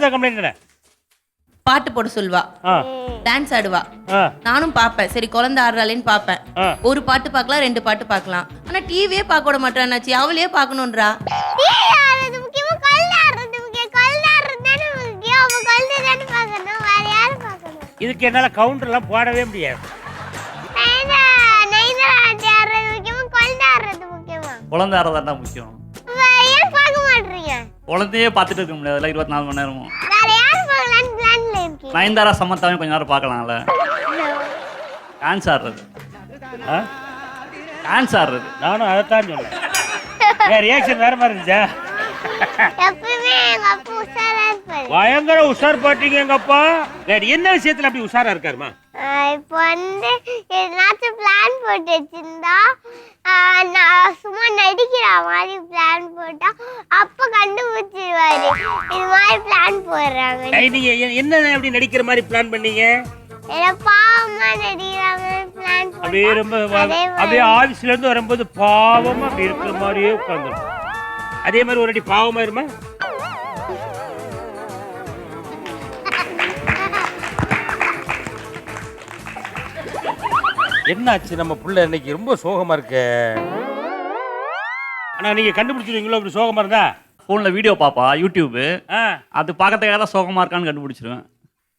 அடுத்த கம்ப்ளைண்ட் என்ன? பாட்டு போட சொல்வா டான்ஸ் ஆடுவா. நானும் பார்ப்பேன் சரி குழந்தை ஆடுறாளேன்னு பார்ப்பேன் ஆ. ஒரு பாட்டு பார்க்கலாம் ரெண்டு பாட்டு பார்க்கலாம் ஆனா டிவியே பார்க்க விட மாட்டானாச்சு அவளையே பார்க்கணுன்றா. டிவி ஆடுறது முக்கியமா கல் ஆடுறது முக்கியம். கல் ஆடுறது தானே முக்கியம். அப்ப கல் தானே பார்க்கணும். வேற யாரும் பார்க்கணும்? இதுக்கு என்னால் கவுண்டர்லாம் போடவே முடியாது. ஆட்டி ஆடுறது முக்கியமா. குழந்தையே பார்த்துட்டு இருக்க முடியாதுல்ல இருபத்தி நாலு மணி நேரமும். நயன்தாரா சமந்தாவையும் கொஞ்ச நேரம் பார்க்கலாம்ல. டான்ஸ் ஆடுறது. டான்ஸ் ஆடுறது. நானும் அதைத்தான் சொன்னேன். ரியாக்ஷன் வேற மாதிரி இருந்துச்சா? பயங்கர உஷார் பாட்டீங்க எங்க அப்பா சரி, என்ன விஷயத்துல அப்படி உஷாரா இருக்காருமா? இப்போ வந்து எதனாச்சும் பிளான் போட்டு வச்சிருந்தா நான் சும்மா நடிக்கிற மாதிரி பிளான் போட்டா அப்ப கண்டுபிடிச்சிருவாரு. இது மாதிரி பிளான் போடுறாங்க. நீங்க என்ன அப்படி நடிக்கிற மாதிரி பிளான் பண்ணீங்க? பாவமா நடிக்கிறாங்க பிளான் அப்படியே ரொம்ப. அப்படியே ஆபீஸ்ல இருந்து வரும்போது பாவமா இருக்கிற மாதிரியே உட்காந்துரும் அதே மாதிரி ஒரு அடி பாவமா இருமா? என்னாச்சு? நம்ம புள்ள இன்னைக்கு ரொம்ப சோகமா இருக்கு. ஆனா நீங்க கண்டுபிடிச்சிருவீங்களோ? அப்படி சோகமா இருந்தா? ஃபோனில் வீடியோ பார்ப்பா யூடியூப்பு ஆ. அது பார்க்கறதுக்காக தான் சோகமாக இருக்கான்னு கண்டுபிடிச்சிருவேன்.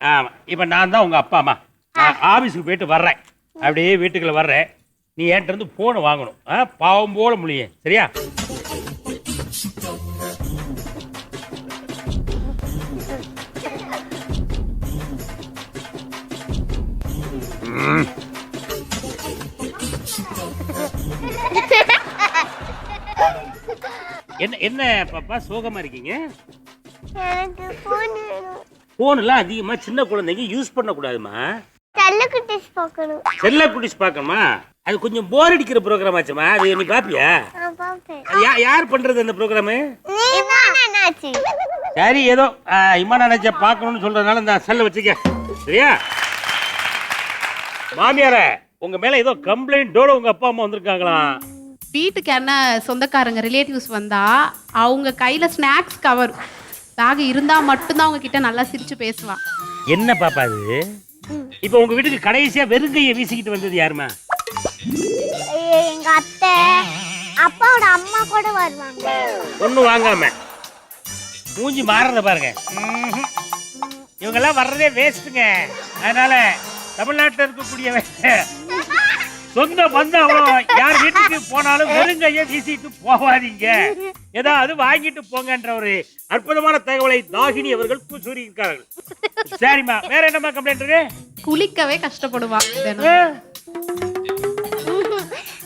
ஆமா. இப்போ நான் தான் உங்க அப்பா அம்மா. நான் ஆபீஸுக்கு போயிட்டு வர்றேன். அப்படியே வீட்டுக்குள்ள வர்றேன். நீ என்கிட்ட இருந்து போனை வாங்கணும். ஆ பாவம் போல முடிய சரியா? ம். என்ன என்ன பாப்பா சோகமா இருக்கீங்க? எனக்கு போன் போன்லாம் அதிகமா சின்ன குழந்தைங்க யூஸ் தள்ளுக்குட்டிஸ் பார்க்கணும். செல்ல குட்டிஸ் பார்க்கணுமா? அது கொஞ்சம் போர் அடிக்கிற ப்ரோக்ராம் ஆச்சுமா அது நீ பாப்பியா? யார் பண்றது அந்த ப்ரோக்ராமு சரி ஏதோ இம்மா நினைச்ச பார்க்கணும்னு சொல்றதுனால இந்த செல்ல வச்சுக்க. சரியா? மாமியார உங்க மேல ஏதோ கம்ப்ளைண்டோட உங்க அப்பா அம்மா வந்திருக்காங்களாம். வீட்டுக்கு என்ன சொந்தக்காரங்க ரிலேட்டிவ்ஸ் வந்தா அவங்க கையில ஸ்நாக்ஸ் கவர் பேக் இருந்தா மட்டும்தான் அவங்க கிட்ட நல்லா சிரிச்சு பேசுவான் என்ன பாப்பா அது? இப்போ உங்க வீட்டுக்கு கடைசியா வெறுங்கையை வீசிக்கிட்டு வந்தது யாருமா எங்க அத்தை. அப்பாவோட அம்மா கூட வருவாங்க. ஒண்ணு வாங்காம. மூஞ்சி மாறுறத பாருங்க. ம்ஹும். இவங்கெல்லாம் வர்றதே வேஸ்ட்டுங்க அதனால தமிழ்நாட்டில் இருக்கக்கூடிய சொந்த பந்தம் யார் வீட்டுக்கு போனாலும் வெறுங்கைய வீசிட்டு போகாதீங்க. ஏதாவது வாங்கிட்டு போங்கன்ற ஒரு அற்புதமான தகவலை தாகினி அவர்கள் கூறியிருக்கார்கள் சரிம்மா. வேற என்னம்மா கம்ப்ளைண்ட் இருக்கு? குளிக்கவே?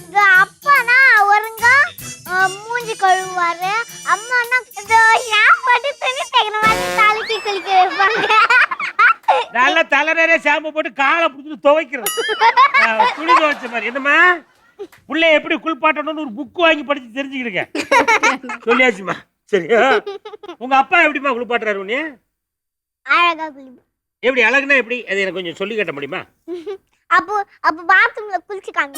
இங்க அப்பானா ஒருங்கா மூஞ்சி கழுவுவாரு. அம்மானா தலை நிறைய ஷாம்பு போட்டு காலை பிடிச்சிட்டு துவைக்கிறது. துணி துவைச்ச மாதிரி. என்னம்மா? புள்ளைய எப்படி குளிப்பாட்டணும்னு ஒரு புக் வாங்கி படிச்சு தெரிஞ்சுக்கிடுங்க சொல்லியாச்சுமா சரியா உங்க அப்பா எப்படிம்மா குளிப்பாட்டுறாரு குளிப்போம் எப்படி அழகுனா எப்படி? அது எனக்கு கொஞ்சம் சொல்லி காட்ட முடியுமா? அப்போ அப்போ பாத்ரூம்ல குளிச்சுக்காங்க.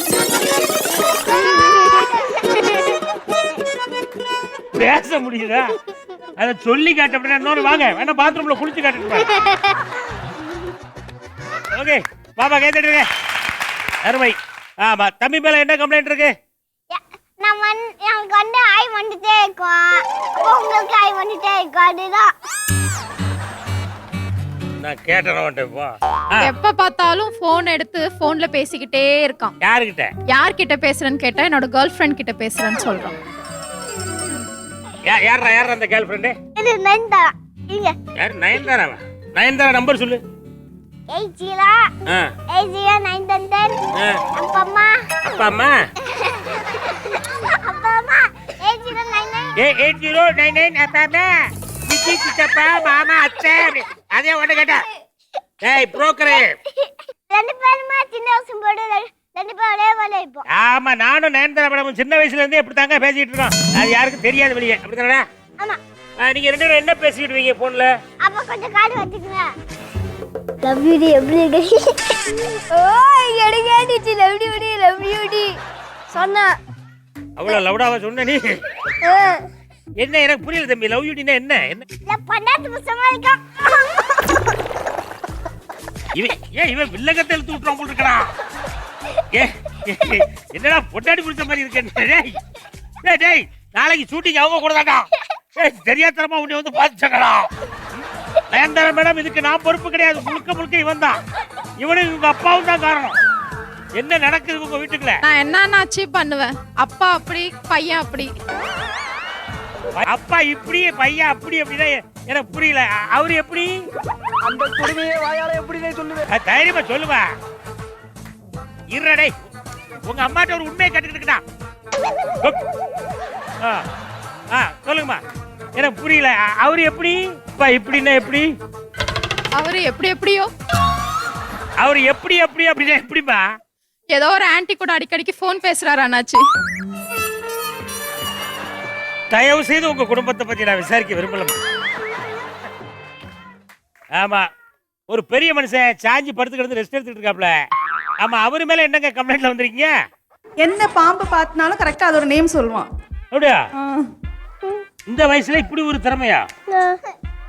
பேச முடியுதா? அதை சொல்லி காட்ட அப்படின்னா இன்னொரு வாங்க. வேணா பாத்ரூம்ல குளிச்சு காட்டுங்க ஓகே பாப்பா கேட்டுடுங்க அருமை. ஆமா தம்பி மேல என்ன கம்ப்ளைண்ட் இருக்கு? நான் வந்து எனக்கு வந்து ஆய் வந்துட்டே இருக்கும் அப்போ உங்களுக்கு ஆய் வந்துட்டே இருக்கும் அதுதான். நான் எப்ப பார்த்தாலும் போன் எடுத்து போன்ல பேசிக்கிட்டே இருக்கான். யாருகிட்ட? யார்கிட்ட பேசுறேன்னு கேட்டா என்னோட கேர்ள் ஃப்ரெண்ட் கிட்ட பேசுறேன்னு சொல்றான். யா- யார்ரா யார் அந்த கேர்ள் ஃப்ரெண்டு இது நந்தா இங்க. யார் நயன்தாராவா? நயன்தாரா நம்பர் சொல்லு. Eight zero eight zero nine ten ten. அப்பா அம்மா அப்பா அம்மா அப்பா அம்மா எயிட் ஜீரோ நைன் நைன் ஏ எயிட் ஜீரோ நைன் நைன் அப்பா அம்மா சித்தி சித்தப்பா மாமா அத்தை அப்படி. அதே ஒன்று கேட்டா ஏய் புரோக்கரு ரெண்டு பேருமா சின்ன ரெண்டு பேரும் ஒரே போல இப்போ? ஆமா நானும் நயன்தாரா மேடம் சின்ன வயசுல இருந்தே இப்படி தாங்க பேசிட்டு இருக்கோம் அது யாருக்கும் தெரியாது வெளியே. அப்படிதானே ஆமா. ஆ, நீங்க ரெண்டு பேரும் என்ன பேசிக்கிட்டு இருக்கீங்க போன்ல அப்ப கொஞ்சம் காடு வச்சுக்கங்க. லவ் யூ டி எப்படி ஓ எனக்கு கேட்டுச்சு? லவ் யூ டி லவ் யூ டி. சொன்னேன் அவ்வளவு லவுடாவா சொன்ன நீ? என்ன எனக்கு புரியல தம்பி. லவ் யூடினா என்ன என்ன பொண்டாட்டி புசமா இருக்கான் இவன் ஏன் இவன் வில்லங்கத்தை இழுத்து விட்டுறான் போல் இருக்கடா ஏ என்னடா பொட்டாடி பிடிச்ச மாதிரி இருக்கேன் டேய் நாளைக்கு ஷூட்டிங் அவங்க கூட தாண்டா ஏய் தெரியாதனமா உன்னை வந்து பாத்துச்சங்கடா. நயன்தாரா மேடம் இதுக்கு நான் பொறுப்பு கிடையாது. முழுக்க முழுக்க இவன் தான். இவனும் இவங்க அப்பாவும் தான் காரணம். என்ன நடக்குது உங்க வீட்டுக்குள்ள? நான் என்னென்ன அச்சீவ் பண்ணுவேன்? அப்பா அப்படி பையன் அப்படி. அப்பா இப்படி பையன் அப்படி அப்படின்னா எனக்கு புரியல. அவரு எப்படி? அந்த கொடுமையை வாயால எப்படி சொல்லுவேன் தைரியமா சொல்லுவா. இருடா உங்க அம்மாட்ட ஒரு உண்மையை. ஆ ஆ சொல்லுங்கம்மா. எனக்கு புரியல. அவரு எப்படி? அப்பா இப்படின்னா எப்படி? அவரு எப்படி எப்படியோ? அவர் எப்படி எப்படி அப்படின்னா எப்படிமா ஏதோ ஒரு ஆன்ட்டி கூட அடிக்கடிக்கு ஃபோன் பேசுறாரு அண்ணாச்சி. தயவு செய்து உங்க குடும்பத்தை பத்தி நான் விசாரிக்க விரும்பல ஆமா ஒரு பெரிய மனுஷன் சாஞ்சி படுத்து கிடந்து ரெஸ்ட் எடுத்துட்டு இருக்காப்ல. ஆமா அவரு மேல என்னங்க கம்ப்ளைண்ட்ல வந்திருக்கீங்க? என்ன பாம்பு பார்த்தினாலும் கரெக்டா அதோட நேம் சொல்லுவான். அப்படியா. இந்த வயசுல இப்படி ஒரு திறமையா?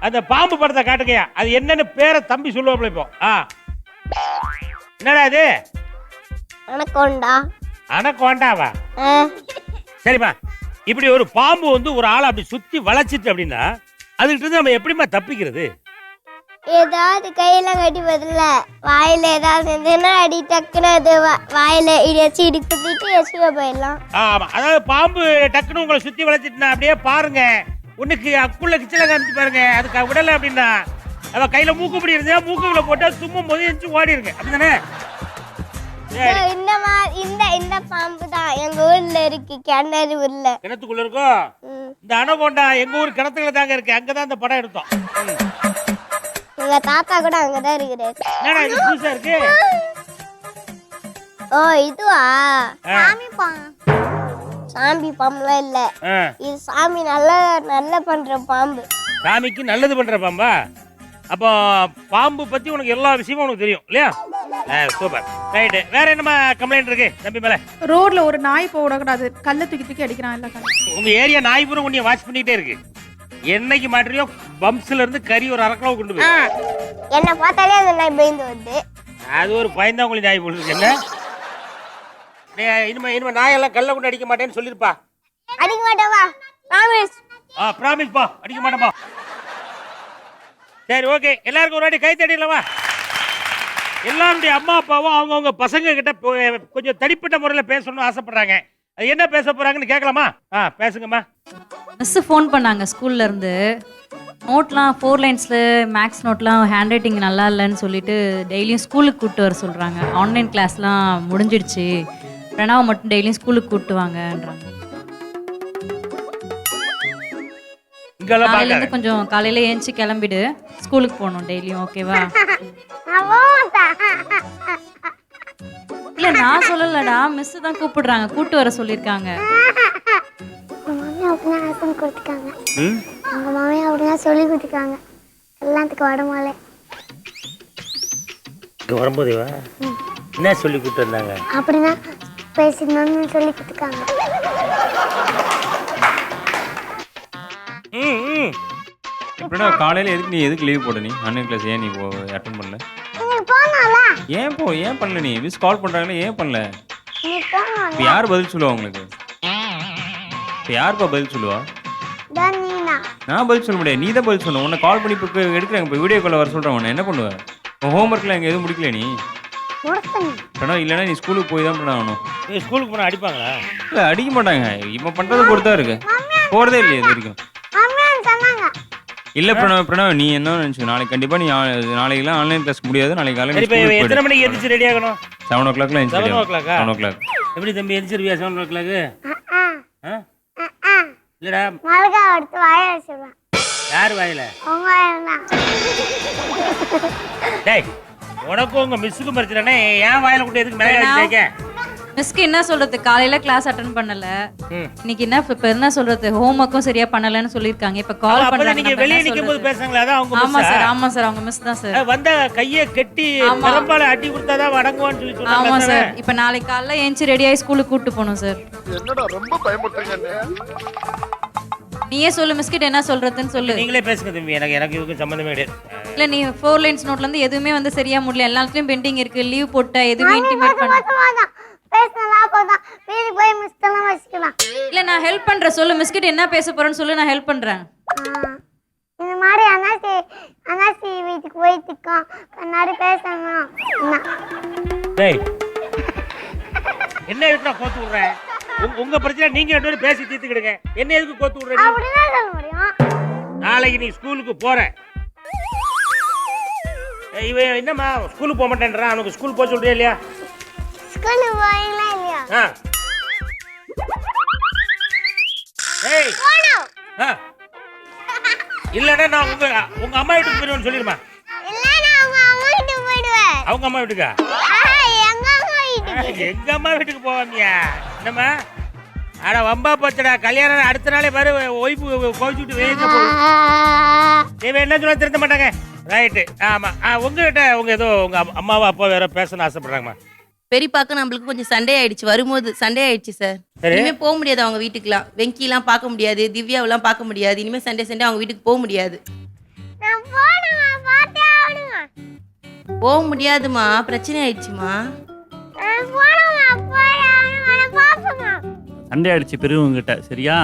அந்த பாம்பு படத்தை காட்டுங்கயா அது என்னன்னு பேரை தம்பி சொல்லுவாப்ல இப்போ. ஆ. என்னடா இது? அனக்கோண்டா. அனக்கோண்டாவா? சரிம்மா. இப்படி ஒரு பாம்பு வந்து ஒரு ஆளை அப்படி சுத்தி வளைச்சிட்டு அப்படின்னா அதுகிட்ட இருந்து நம்ம எப்படிம்மா தப்பிக்கிறது? ஏதாவது கையில கட்டி பதில்ல வாயில ஏதாவது இருந்ததுன்னா அடி டக்குன்னு அது வாயில இடிச்சு இடி குத்திட்டு எசுக போயிடலாம். ஆமா. அதாவது பாம்பு டக்குன்னு உங்களை சுத்தி வளைச்சிட்டுனா அப்படியே பாருங்க. உனக்கு அக்குள்ள கிச்சல காமிச்சு பாருங்க. அதுக்கு விடல அப்படின்னா அவ கையில மூக்குப்பிடி இருந்தா மூக்குல போட்டா சும்மா முதலிச்சு ஓடி இருக்கு அப்படிதானே இந்த மாதிரி இந்த இந்த பாம்பு தான் எங்க ஊர்ல இருக்கு கிணறு ஊர்ல. கிணத்துக்குள்ள இருக்கும். இந்த அணகொண்டா எங்க ஊர் கிணத்துக்குள்ள தாங்க இருக்கு. அங்கதான் இந்த படம் எடுத்தோம். எங்க தாத்தா கூட அங்கதான் இருக்கிறாரு. என்னடா இது புதுசா இருக்கு? ஓ இதுவா. சாமி சாமி பாம்புலாம் இல்ல. இது சாமி நல்ல நல்ல பண்ற பாம்பு. சாமிக்கு நல்லது பண்ற பாம்பா? அப்போ பாம்பு பத்தி உனக்கு எல்லா விஷயமும் உனக்கு தெரியும் இல்லையா? சூப்பர். ரைட்டு வேற என்னமா கம்ப்ளைண்ட் இருக்கு தம்பி மேல? ரோட்ல ஒரு நாய் போக விடக்கூடாது. கல்ல தூக்கி தூக்கி அடிக்கிறான் எல்லா உங்க ஏரியா நாய்புரம் உன்னைய வாட்ச் பண்ணிட்டே இருக்கு. என்னைக்கு மாற்றியோ பம்ப்ஸ்ல இருந்து கறி ஒரு அரை கிலோ கொண்டு போய் என்ன பார்த்தாலே அந்த நாய் பயந்து வருது. அது ஒரு பயந்தாங்குழி நாய் இருக்கு என்ன? டேய், இனிமே இனிமே நாயெல்லாம் கல்ல கொண்டு அடிக்க மாட்டேன்னு சொல்லிருப்பா. அடிக்க மாட்டேவா ப்ராமிஸ் ஆ ப்ராமிஸ் பா அடிக்க மாட்டேன்பா சரி ஓகே எல்லாருக்கும் ஒரு வாட்டி கை தட்டிடலாமா எல்லாருடைய அம்மா அப்பாவும் அவங்கவுங்க பசங்க கிட்ட கொஞ்சம் தனிப்பட்ட முறையில் பேசணும்னு ஆசைப்படுறாங்க. அது என்ன பேச போறாங்கன்னு கேட்கலாமா? ஆ பேசுங்கம்மா. மிஸ் ஃபோன் பண்ணாங்க ஸ்கூல்ல இருந்து. நோட்லாம் ஃபோர் லைன்ஸில் மேக்ஸ் நோட்லாம் ஹேண்ட் ரைட்டிங் நல்லா இல்லைன்னு சொல்லிட்டு டெய்லியும் ஸ்கூலுக்கு கூப்பிட்டு வர சொல்கிறாங்க ஆன்லைன் கிளாஸ்லாம் முடிஞ்சிடுச்சு. பிரணாவை மட்டும் டெய்லியும் ஸ்கூலுக்கு கூப்பிட்டு வாங்கன்றாங்க நாளையிலேருந்து பார்க்காத. கொஞ்சம் காலையில் ஏஞ்சி கிளம்பிடு. ஸ்கூலுக்கு போகணும் டெய்லியும் ஓகேவா? இல்லை நான் சொல்லலடா மிஸ் தான் கூப்பிடுறாங்க. கூப்பிட்டு வர சொல்லியிருக்காங்க. கொடுத்துருக்காங்க ம் அவங்க மாமி அப்படிதான் சொல்லி கொடுத்துருக்காங்க. கல்யாணத்துக்கு வடமாலே. இங்கே வரும்போது என்ன சொல்லி கூப்பிட்டு வந்தாங்க அப்படிதான் பேசணும்னு சொல்லி ம் எப்படின்னா காலையில எதுக்கு நீ எதுக்கு லீவ் போட நீ? ஆன்லைன் கிளாஸ் ஏன் நீ அட்டன் பண்ணல? போனால ஏன் போ ஏன் பண்ணல நீ? மிஸ் கால் பண்றாங்களே ஏன் பண்ணல? நீ இப்போ யார் பதில் சொல்லுவா உங்களுக்கு? இப்போ யாருப்பா பதில் சொல்லுவா? தான் நீனா? நான் பதில் சொல்ல முடியாது நீ தான் பதில் சொல்லணும். உன்னை கால் பண்ணி இப்போ எடுக்கிறாங்க இப்போ வீடியோ கால் வர சொல்கிறேன் உன்னை. என்ன பண்ணுவ? உன் ஹோம்ஒர்க்லாம் எங்கே எதுவும் முடிக்கல நீ? ஏன்னா இல்லைன்னா நீ ஸ்கூலுக்கு போய் தான் பண்ண ஆகணும். நீ ஸ்கூலுக்கு போனால் அடிப்பாங்களா? இல்லை அடிக்க மாட்டாங்க. இவன் பண்ணுறதை பொறுத்தா இருக்கு. போகிறதே இல்லையே இது வரைக்கும். மாமியார் சொன்னாங்க. இல்லை பிரணவ் பிரணவ் நீ என்ன நினச்சி? நாளைக்கு கண்டிப்பாக நீ ஆ- நாளைக்கெல்லாம் ஆன்லைன் கிளாஸ் முடியாது. நாளைக்கு சரி காலையில் இப்போ எத்தனை மணிக்கு எந்திரிச்சு ரெடி ஆகணும்? செவன் ஓ கிளாக்லாம் செவன் ஓ கிளாக்கா செவன் ஓ கிளாக் எப்படி தம்பி எந்திரிச்சிருவியா செவன் ஓ கிளாக்கு ஆ, ஆ? ஆ, ஆ. இல்லடா. மிளகா எடுத்து வாய வச்சிருவேன். யார் வாயில? உங்க வாயில தான். டேய் உனக்கும் உங்க மிஸ்ஸுக்கும் பிரச்சனைனா ஏன் வாயில கொண்டு எதுக்கு மேலே வச்சு தேய்க்க மிஸ்க்கு என்ன சொல்றது? காலையில கிளாஸ் அட்டன் பண்ணல. ம். இன்னைக்கு என்ன இப்ப என்ன சொல்றது? ஹோம் ஒர்க்கும் சரியா பண்ணலன்னு சொல்லியிருக்காங்க. இப்ப கால் பண்றாங்க நீங்க வெளியே என்ன நிக்கும் போது சொல்றது? பேசுறாங்களே? அதான் அவங்க ஆமா? சார் ஆமா சார் அவங்க மிஸ் தான் சார் வந்த கைய கெட்டி ஆமா. பெரும்பாலும் அடி கொடுத்தாதான் வடங்குவான்னு சொல்லி ஆமா சொன்னாங்க சார் இப்ப நாளைக்கு காலைல ஏஞ்சி ரெடி ஆகி ஸ்கூலுக்கு கூட்டு போகணும் சார் என்னடா ரொம்ப பயமுட்டுறீங்க நீயே சொல்லு மிஸ்கிட் என்ன சொல்றதுன்னு சொல்லு. நீங்களே பேசுங்க தம்பி எனக்கு எனக்கு இதுக்கு சம்மந்தமே கிடையாது. இல்ல நீ ஃபோர் லைன்ஸ் நோட்ல இருந்து எதுவுமே வந்து சரியா முடியல. எல்லாத்துலயும் பெண்டிங் இருக்கு லீவ் போட்ட எதுவுமே இன்டிமேட் பண்ண இல்ல நான் ஹெல்ப் பண்றேன். சொல்லு மிஸ்கிட் என்ன பேச போறேன்னு சொல்லு நான் ஹெல்ப் பண்றேன். ஆ. இந்த மாதிரி அனாசி அனாசி வீட்டுக்கு போயிட்டுக்கோம் கண்ணாடி பேசணும். என்ன? கோத்து விடுறேன்? உங்க- உங்க பிரச்சனை நீங்க ரெண்டு பேரும் பேசி தீர்த்துக்கிடுங்க. என்ன எதுக்கு கோத்து முடியும். நாளைக்கு நீ ஸ்கூலுக்கு போற. இவன் என்னம்மா ஸ்கூலுக்கு போக மாட்டேன்றான். அவனுக்கு ஸ்கூல் போக சொல்றியா இல்லையா? ஸ்கூலுக்கு போவீங்களா இல்லையா? ஆ. ஏய். ஆ. இல்லைன்னா நான் உங்க உங்க அம்மா வீட்டுக்கு போயிடுவேன்னு சொல்லிடுமா? இல்லைன்னா அவங்க அம்மா வீட்டுக்கு போயிடுவேன். அவங்க அம்மா வீட்டுக்கா? எங்க அம்மா வீட்டுக்கு? எங்க அம்மா வீட்டுக்கு போவாமியா? என்னம்மா? அட வம்பா போச்சுடா. கல்யாணம் அடுத்த நாளே பாரு ஒய்ஃபு கோவிச்சுட்டு வெளியே இவன் என்ன சொல்ல திருத்த மாட்டாங்க. ரைட்டு ஆமா. ஆ உங்ககிட்ட உங்க ஏதோ உங்க அம்- அம்மாவா அப்பா வேற பேசணும்னு ஆசைப்படுறாங்கம்மா. பெரியப்பாக்கு நம்மளுக்கு கொஞ்சம் சண்டே ஆயிடுச்சு. வரும்போது சண்டே ஆயிடுச்சு சார். இனிமே போக முடியாது அவங்க வீட்டுக்குலாம் வெங்கிலாம் பார்க்க முடியாது திவ்யாவெல்லாம் பார்க்க முடியாது. இனிமே சண்டே சண்டே அவங்க வீட்டுக்கு போக முடியாது. போக முடியாதுமா பிரச்சனை ஆயிடுச்சுமா சண்டை ஆயிடுச்சு பெரியவங்ககிட்ட சரியா?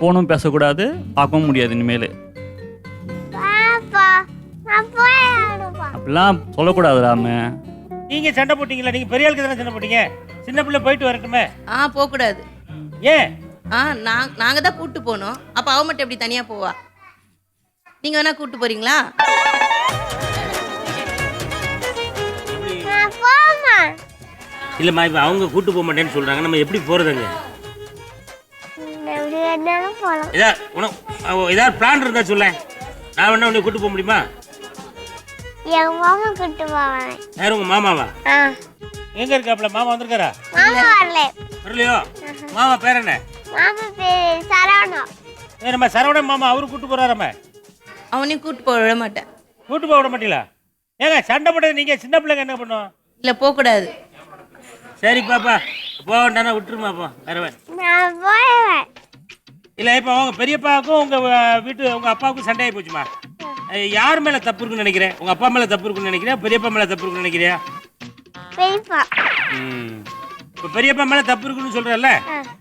போனும் பேசக்கூடாது பார்க்கவும் முடியாது இனிமேல். அப்படிலாம் சொல்லக்கூடாது ராமு. நீங்க சண்டை போட்டீங்களா? நீங்க பெரிய ஆளுக்கு தானே சண்டை போட்டீங்க? சின்ன பிள்ளை போயிட்டு வரட்டுமே. ஆ போகக்கூடாது. ஏன்? ஆ நான் நாங்கள் தான் கூட்டு போனோம் அப்போ அவ மட்டும் எப்படி தனியாக போவா? நீங்கள் வேணா கூட்டு போறீங்களா? இல்லம்மா இப்ப அவங்க கூட்டு போக மாட்டேன்னு சொல்றாங்க. நம்ம எப்படி போகலாம் ஏதா உனக்கு ஏதாவது பிளான் இருந்தா சொல்ல நான் வேணா உன்னை கூட்டு போக முடியுமா? எங்க மாமா கூட்டு போவாங்க யார் உங்க மாமாவா? ஆ. எங்க இருக்காப்ல மாமா வந்திருக்காரா? மாமா வரல. வரலையோ? மாமா பேர் என்ன? மாமா பேரு சரவணம் ஏ, நம்ம சரவணன் மாமா அவரு கூட்டு போறாராம? அவனையும் கூட்டு போக விட மாட்டேன். கூட்டு போக விட மாட்டீங்களா? ஏங்க சண்டை போட்டது நீங்க சின்ன பிள்ளைங்க என்ன பண்ணுவோம் இல்லை போகக்கூடாது. சரி பாப்பா போக வேண்டாம் விட்டுருமா அப்போ வரவேன் இல்ல இப்போ உங்க பெரியப்பாவுக்கும் உங்க வீட்டு உங்க அப்பாவுக்கும் சண்டை ஆகி போச்சுமா யார் மேல தப்பு இருக்குன்னு நினைக்கிறேன்? உங்க அப்பா மேல தப்பு இருக்குன்னு நினைக்கிறேன்? பெரியப்பா மேல தப்பு இருக்குன்னு நினைக்கிறியா? பெரியப்பா. ம். இப்போ பெரியப்பா மேல தப்பு இருக்குன்னு சொல்றல்ல?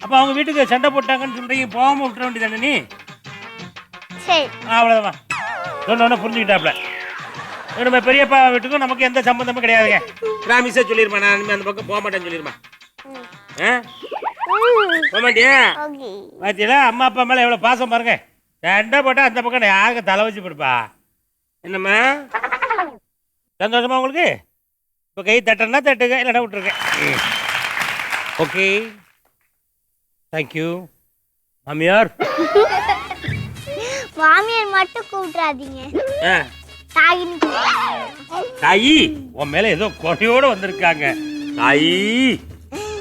அப்ப அவங்க வீட்டுக்கு சண்டை போட்டாங்கன்னு சொல்றீங்க போகாம விட்டுற வேண்டியதானே நீ? சரி. அவ்வளோதான் சொன்னோன்னே புரிஞ்சுக்கிட்டாப்ல நம்ம பெரியப்பா வீட்டுக்கும் நமக்கு எந்த சம்மந்தமும் கிடையாதுங்க. ராமிஸே சொல்லிருமா நான் இனிமே அந்த பக்கம் போக மாட்டேன்னு சொல்லிருமா ஆ? போக மாட்டியா? ஓகே. பாத்தீங்களா? அம்மா அப்பா மேல எவ்வளவு பாசம் பாருங்க. சண்டை போட்டா அந்த பக்கம் நான் யாருக்கு தலை வச்சு படுப்பா என்னம்மா? சந்தோஷமா உங்களுக்கு? இப்போ கை தட்டனா தட்டுங்க இல்லைன்னா விட்டுருங்க. ஓகே. தேங்க்யூ மாமியார். மாமியார் மட்டும் கூப்பிட்றாதீங்க ஆ. தாயி உன் மேல ஏதோ குறையோட வந்திருக்காங்க. தாயி.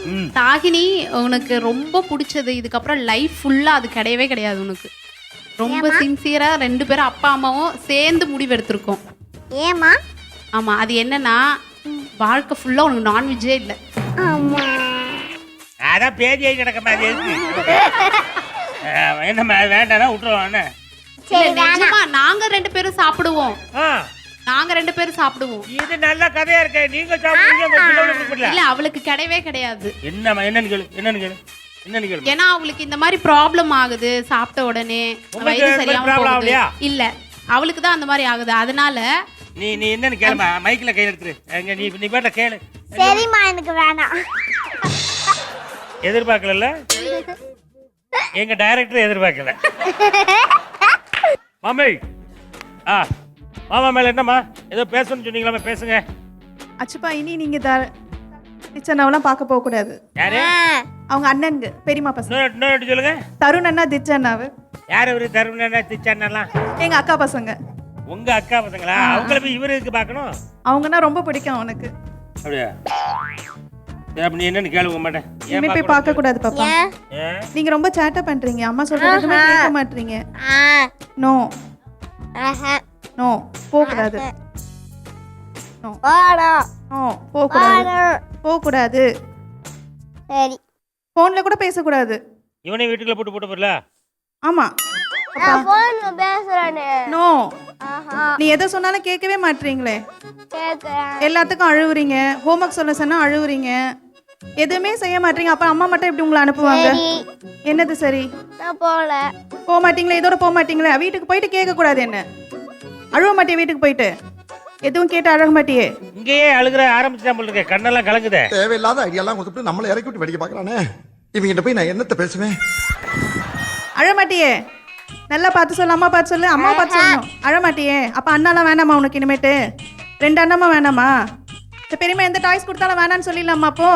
ம். தாகினி உனக்கு ரொம்ப பிடிச்சது. இதுக்கப்புறம் லைஃப் ஃபுல்லாக அது கிடையவே கிடையாது உனக்கு. ரொம்ப சின்சியராக ரெண்டு பேரும் அப்பா அம்மாவும் சேர்ந்து முடிவெடுத்திருக்கோம். ஏமா ஆமாம் அது என்னன்னா வாழ்க்கை ஃபுல்லாக உனக்கு நான்வெஜ்ஜே இல்லை. ஆமா. அதான் பேதியாகி கிடக்கமா அது எதுக்கு ஆ, என்னம்மா என்ன இல்லை நிஜமா நாங்கள் ரெண்டு பேரும் சாப்பிடுவோம். ஆ. நாங்கள் ரெண்டு பேரும் சாப்பிடுவோம். இது நல்ல கதையா இருக்கே. நீங்க கொடுக்கல. இல்லை அவளுக்கு கிடையவே கிடையாது. என்னம்மா என்னன்னு கேளு என்னன்னு கேளு என்னன்னு கேளு. ஏன்னா அவளுக்கு இந்த மாதிரி ப்ராப்ளம் ஆகுது சாப்பிட்ட உடனே. உங்களுக்கு வயிறு சரியாம போகுது? இல்ல அவளுக்கு தான் அந்த மாதிரி ஆகுது. அதனால நீ நீ என்னன்னு கேளுமா மைக்ல கை எடுத்துரு. எங்க நீ நீ பேட்ட கேளு. சரிம்மா எனக்கு வேணாம். எதிர்பார்க்கல எங்க டைரக்டர் எதிர்பார்க்கல. மாமி! ஆ மாமா மேல என்னம்மா? ஏதோ பேசணும்னு சொன்னீங்களாமே பேசுங்க. அச்சுப்பா இனி நீங்க த திச்சண்ணாவெல்லாம் பார்க்க போக கூடாது. யாரு? அவங்க அண்ணனுங்க பெரியம்மா பசங்க. இன்னொரு இன்னொரு வாட்டி சொல்லுங்க. தருண் அண்ணா திச்சண்ணாவு யார் இவரு? தருணா திச்சானலாம் எங்க அக்கா பசங்க. உங்க அக்கா பசங்களா? அவங்கள போய் இவரு இருக்கு பார்க்கணும்? அவங்கன்னா ரொம்ப பிடிக்கும் அவனுக்கு. அப்படியா? சரி, அப்ப நீ என்னன்னு கேளுங்க மாட்டேன் இனிமே போய் பார்க்க கூடாது பாப்பா? நீங்க ரொம்ப சேட்டை பண்றீங்க. அம்மா சொல்றது கேட்க மாட்டீங்க. ஆ. நோ. ஆஹா. நோ. போக கூடாது நோ. நோ. போக கூடாது போக கூடாது சரி. போன்ல கூட பேசக்கூடாது. இவனையும் வீட்டுக்குள்ள போட்டு போட்டு போறல ஆமா. நான் போன் பேசுறேன்னு நோ. ஆஹா. நீ எதை சொன்னாலும் கேட்கவே மாட்டீங்களே. எல்லாத்துக்கும் அழுவுறீங்க. ஹோம்ஒர்க் சொல்ல சொன்னா அழுவுறீங்க. எதுவுமே செய்ய மாட்டீங்க. அப்ப அம்மா மட்டும் எப்படி உங்களை அனுப்புவாங்க? என்னது சரி? நான் போகல. போக மாட்டீங்களா இதோட போக மாட்டீங்களா. வீட்டுக்கு போயிட்டு கேட்க கூடாது என்ன? அழுவ மாட்டியே வீட்டுக்கு போயிட்டு? எதுவும் கேட்டு அழக மாட்டியே? இங்கேயே அழுகிற ஆரம்பிச்சுட்டான் போல இருக்க. கண்ணெல்லாம் கலங்குதே. தேவையில்லாத ஐடியாலாம் கொடுத்துட்டு நம்மளை இறக்கி விட்டு வெடிக்க பார்க்கறானே. இவங்கிட்ட போய் நான் என்னத்த பேசுவேன்? அழ மாட்டியே? நல்லா பார்த்து சொல்லு அம்மா பார்த்து சொல்லு அம்மா பார்த்து சொல்லணும். அழ மாட்டியே? அப்ப அண்ணாலாம் வேணாமா உனக்கு இனிமேட்டு? ரெண்டு அண்ணாமா வேணாமா? பெரியம்மா எந்த டாய்ஸ் கொடுத்தாலும் வேணாம்னு சொல்லிடலாமா அப்போ?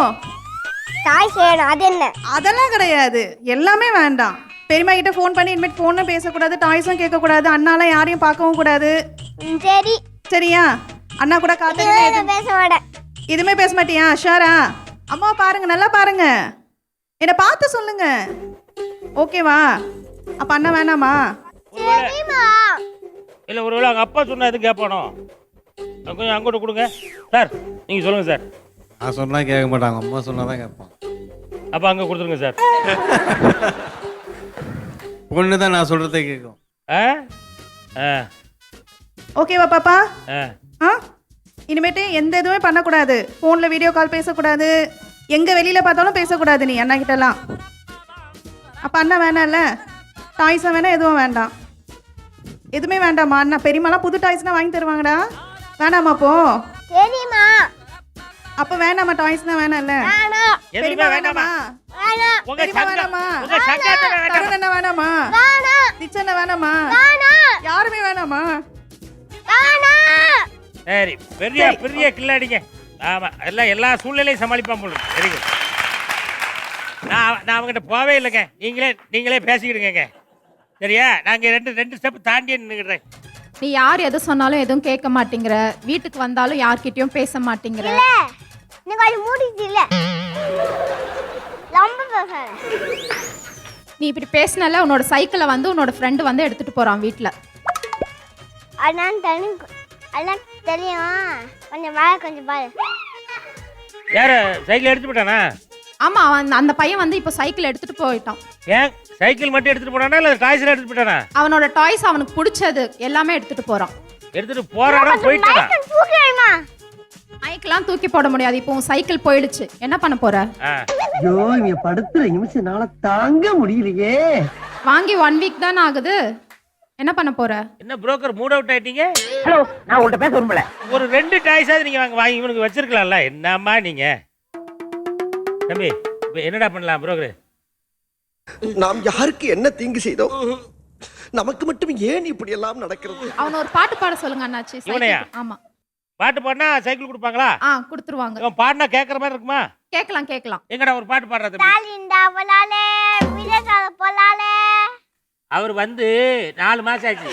தாய் செய்யணும் அது என்ன? அதெல்லாம் கிடையாது. எல்லாமே வேண்டாம். பெரியம்மா கிட்ட ஃபோன் பண்ணி இனிமேட் ஃபோனும் பேசக்கூடாது டாய்ஸும் கேட்கக்கூடாது அண்ணாலாம் யாரையும் பார்க்கவும் கூடாது. ம், சரி. சரியா? அண்ணா கூட காத்து நான் பேச மாட்டேன். எதுவுமே பேச மாட்டியா? ஷாரா? அம்மா பாருங்க நல்லா பாருங்க. என்னை பார்த்து சொல்லுங்க. ஓகேவா? அப்ப அண்ணா வேணாமா? சரிம்மா. இல்ல ஒருவேளை அவங்க அப்பா சொன்னா எதுவும் கேட்பானோ? கொஞ்சம் அங்கோட்டு கொடுங்க. சார் நீங்க சொல்லுங்க சார். நான் சொன்னா கேட்க மாட்டாங்க அம்மா சொன்னா தான் கேட்பான் அப்ப அங்க கொடுத்துருங்க சார். பொண்ணு தான் நான் சொல்றதை கேட்கும். ஆ? ஆ. ஓகேவா பாப்பா? ஆ. ஆ? இனிமேட்டு எந்த இதுவுமே பண்ணக்கூடாது. ஃபோனில் வீடியோ கால் பேசக்கூடாது. எங்கே வெளியில் பார்த்தாலும் பேசக்கூடாது நீ அண்ணா கிட்டலாம். அப்போ அண்ணா வேணாம்ல? டாய்ஸும் வேணாம் எதுவும் வேண்டாம். எதுவுமே வேண்டாம்மா அண்ணா. பெரியம்மாலாம் புது டாய்ஸ்லாம் வாங்கி தருவாங்கடா. வேணாமா அப்போ சரிம்மா. அப்போ வேணாமா டாய்ஸ்லாம் வேணாம்ல? வேணாம். எதுவுமே வேண்டாமா வேணாம். உங்க சங்கம் வேணாமா? உங்க சங்கத்தை வேண்டாமா தருண் அண்ணா வேணாமா. யாருமே வேணாமா. சரி பெரிய. பெரிய கில்லாடிங்க ஆமா எல்லாம் எல்லா சூழ்நிலையும் சமாளிப்பான் போல இருக்கு. வெரி குட் நான் நான் அவங்ககிட்ட போவே இல்லைங்க. நீங்களே நீங்களே பேசிக்கிடுங்க சரியா? நாங்க ரெண்டு ரெண்டு ஸ்டெப் தாண்டியே நின்றுக்கிறேன் நீ யார் எது சொன்னாலும் எதுவும் கேட்க மாட்டேங்கிற. வீட்டுக்கு வந்தாலும் யார்கிட்டயும் பேச மாட்டேங்கிற. ரொம்ப பேசுறேன் நீ இப்படி பேசினால உன்னோட சைக்கிளை வந்து உன்னோட ஃப்ரெண்டு வந்து எடுத்துட்டு போறான் வீட்ல அதான் தெரியும் அதான் தெரியும் கொஞ்சம் வாய கொஞ்சம் பாரு யார? சைக்கிள் எடுத்து போட்டானா ஆமா அவன் அந்த பையன் வந்து இப்போ சைக்கிள் எடுத்துட்டு போயிட்டான். ஏன்? சைக்கிள் மட்டும் எடுத்துட்டு போனானா இல்ல டாய்ஸ்ல எடுத்துட்டு போட்டானா அவனோட டாய்ஸ் அவனுக்கு பிடிச்சது எல்லாமே எடுத்துட்டு போறான். எடுத்துட்டு போறானா போயிட்டானா? மைக்கெல்லாம் தூக்கி போட முடியாது. இப்போ உன் சைக்கிள் போயிடுச்சு. என்ன பண்ண போற. ஐயோ இவங்க படுத்துற நிமிஷம்னால தாங்க முடியலையே. வாங்கி ஒன் வீக் தானே ஆகுது. என்ன பண்ண போற? என்ன புரோக்கர் மூட் அவுட் ஆயிட்டீங்க? ஹலோ நான் உங்கள்கிட்ட பேச விரும்பல. ஒரு ரெண்டு டாய்ஸாவது நீங்க வாங்க வாங்கி இவனுக்கு வச்சிருக்கலாம்ல. என்னம்மா நீங்க? தம்பி இப்ப என்னடா பண்ணலாம் புரோக்கர் நாம் யாருக்கு என்ன தீங்கு செய்தோம் நமக்கு மட்டும் ஏன் இப்படி எல்லாம் நடக்கிறது? அவனை ஒரு பாட்டு பாட சொல்லுங்க அண்ணாச்சி. இவனையா? ஆமா. பாட்டு பாடினா சைக்கிள் கொடுப்பாங்களா? ஆ கொடுத்துருவாங்க. இவன் பாடினா கேட்கற மாதிரி இருக்குமா? கேட்கலாம் கேட்கலாம் எங்கடா ஒரு பாட்டு பாடுற தம்பி? தாலிண்டா போலாலே விஜயகால போலாலே. அவர் வந்து நாலு மாசம் ஆச்சு.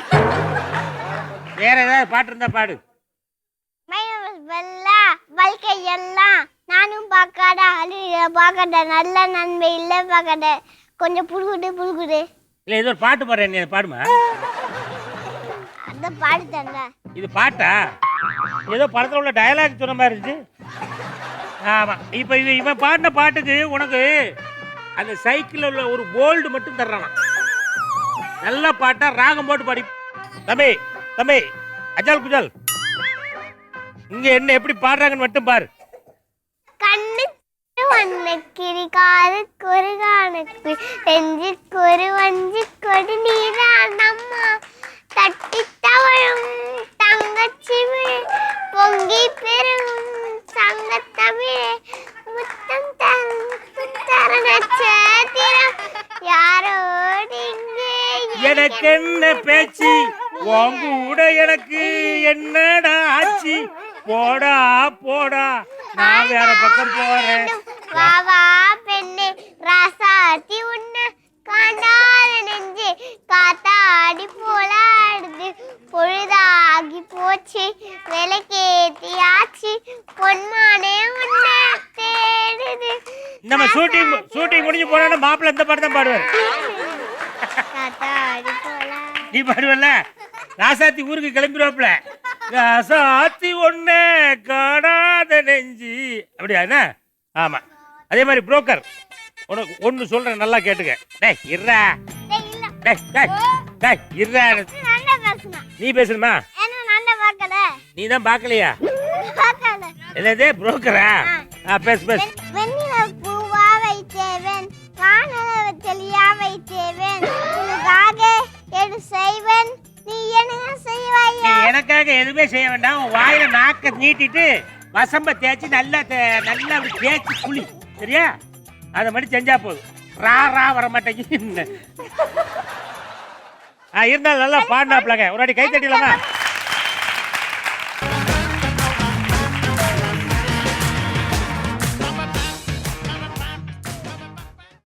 வேற ஏதாவது பாட்டு இருந்தா பாடு. வாழ்க்கை எல்லாம் நானும் பார்க்காத அழுகிற பார்க்காத நல்ல நன்மை இல்லை பார்க்காத கொஞ்சம் புழுகுடு புழுகுடு. இல்ல ஏதோ ஒரு பாட்டு பாடுறேன் நீ பாடுமா? அந்த பாடி தந்த இது பாட்டா? ஏதோ படத்துல உள்ள டயலாக் சொன்ன மாதிரி இருந்துச்சு. ஆமா. இப்ப இவன் இவன் பாடின பாட்டுக்கு உனக்கு அந்த சைக்கிளில் உள்ள ஒரு போல்டு மட்டும் தர்றான் நல்ல பாட்டா ராகம் போட்டு பாடி. தம்பி தம்பி அஜால் குஜால். இங்க என்ன எப்படி பாடுறாங்கன்னு மட்டும் பாரு. கண்ணு காது குறுகானுக்கு நெஞ்சு குறு வஞ்சி கொடி நீதான் அம்மா. தட்டி தவழும் தங்கச்சி விழி பொங்கி பெருகும் சங்க தமிழே முத்தம் தரும் தர நட்சத்திரம் யாரோடு இங்கே எனக்கு என்ன பேச்சு? உன் கூட எனக்கு என்னடா ஆச்சு? போடா போடா. நான் வேற பக்கம் போறேன் வா வா பெண்ணே ராசாத்தி உன்ன காண்டாத நெஞ்சு காத்தாடி போலாடுது பொழுதாகி போச்சு விலைக்கேத்தியாச்சு பொன்மானே உன்ன தேடுது நம்ம ஷூட்டிங் போனா மாப்பிள்ள இந்த பாட்டு தான் பாடுவார். நீ பாடுவல்ல? ராசாத்தி ஊருக்கு கிளம்பிடுவாப்ல ராசாத்தி ஒண்ணு காணாத நெஞ்சு. அப்படியா என்ன? ஆமா. அதே மாதிரி புரோக்கர் உனக்கு ஒன்று சொல்கிறேன் நல்லா கேட்டுக்க. டேய் இருடா. டேய் டேய் டேய் நீ பேசணுமா நீ தான் பார்க்கலையா? பார்க்கல. என்னதே புரோக்கரா பேசு பேசு. எனக்காக எதுவுமே செய்ய வேண்டாம். உன் வாயில நாக்க நீட்டிட்டு வசம்ப தேய்ச்சி நல்லா நல்லா அப்படி தேய்ச்சி குளி. சரியா? அதை மட்டும் செஞ்சா போதும். ரா ரா வர மாட்டேங்குது. ஆ இருந்தாலும் நல்லா பாடினாப்லங்க ஒரு வாட்டி கை தட்டிடலாமா?